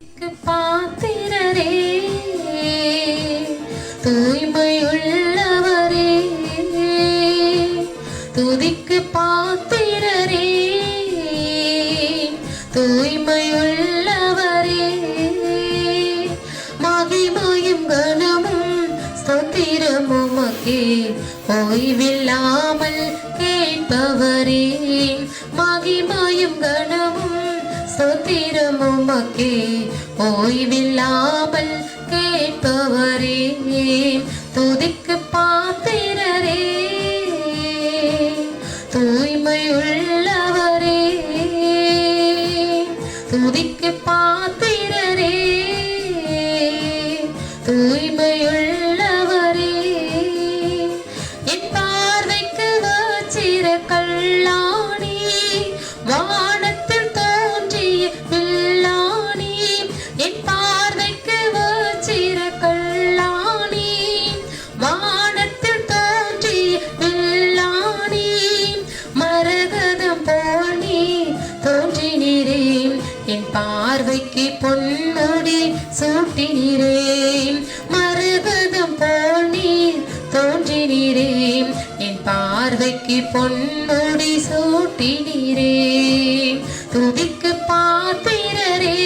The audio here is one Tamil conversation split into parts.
பாத்திரரே தூய்மையுள்ளவரே. துதிக்கு பாத்திரரே தூய்மையுள்ளவரே. மகிமையும் கனமும் ஸ்தோத்திரமும் உமக்கே ஓய்வில்லாமல் கேட்பவரே. மகிமையும் கனமும் ஸ்தோத்திரமும் உமக்கே ஓய்வில்லாமல் கேட்பவரே துதிக்கு பாத்திரரே தூய்மையுள்ளவரே துதிக்கு பாத்திரரே தூய்மையுள்ளவரே பார்வைக்கு பொன்முடி மறுபதம் போல் நீர் தோன்றினீரே என் பார்வைக்கு பொன்முடி சூட்டினீரே துதிக்கு பாத்திரரே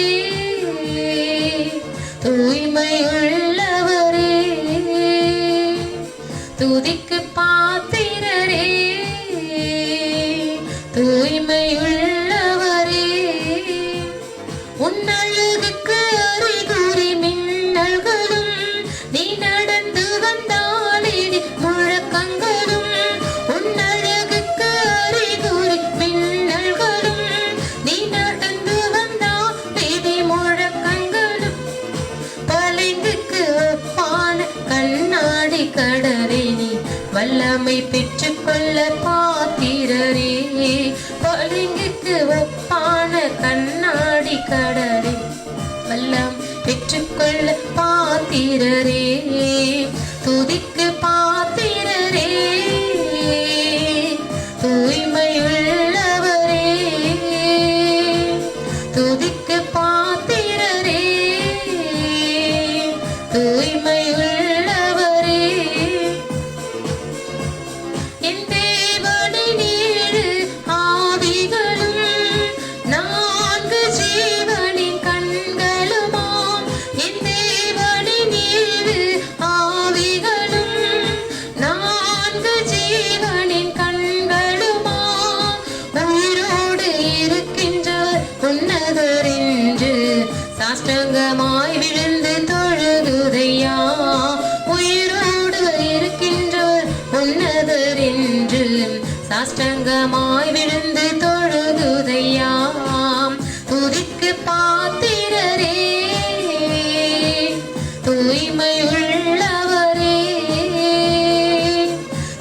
கண்ணாடி கடலே நீ வல்லமை பெற்றுக்கொள்ள பாத்திரரே. பளிங்குக்கு ஒப்பான கண்ணாடி கடலே வல்லம் பெற்றுக்கொள்ள பாத்திரரே. சாஷ்டங்கமாய் விழுந்து தொழுதுதையா உயிரோடு இருக்கின்றோர் உன்னதர் என்று சாஷ்டங்கமாய் விழுந்து தொழுகுதையாம். துதிக்கு பாத்திரரே தூய்மையுள்ளவரே.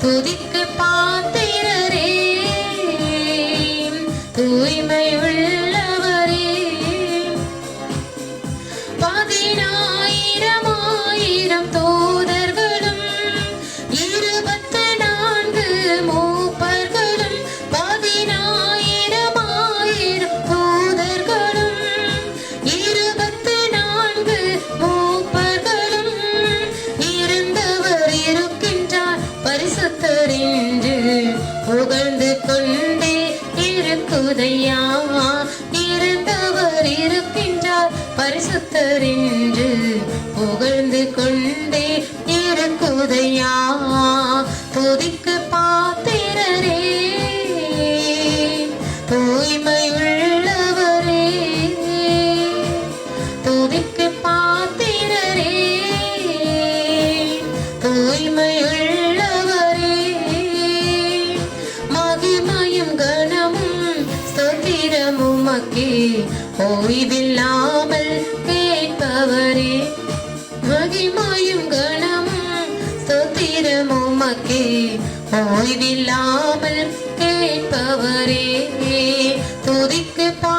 துதிக்கு பாத்திரரே தூய்மையுள்ளவரே பரிசுத்தர் புகழ்ந்து கொண்டே இருக்குதையா? துதிக்கு பாத்திரரே தூய்மையுள்ளவரே. துதிக்க பாத்திரரே தூய்மையுள்ளவரே. மகிமையும் கனமும் ஸ்தோத்திரமும் மக்கே ஓய்வில்லாமல் அவரே மகிமாயும் கனமும் ஸ்தோத்திரமும் மக்கே ஓய்வில்லாமல் கேட்பவரே துதிக்கு பா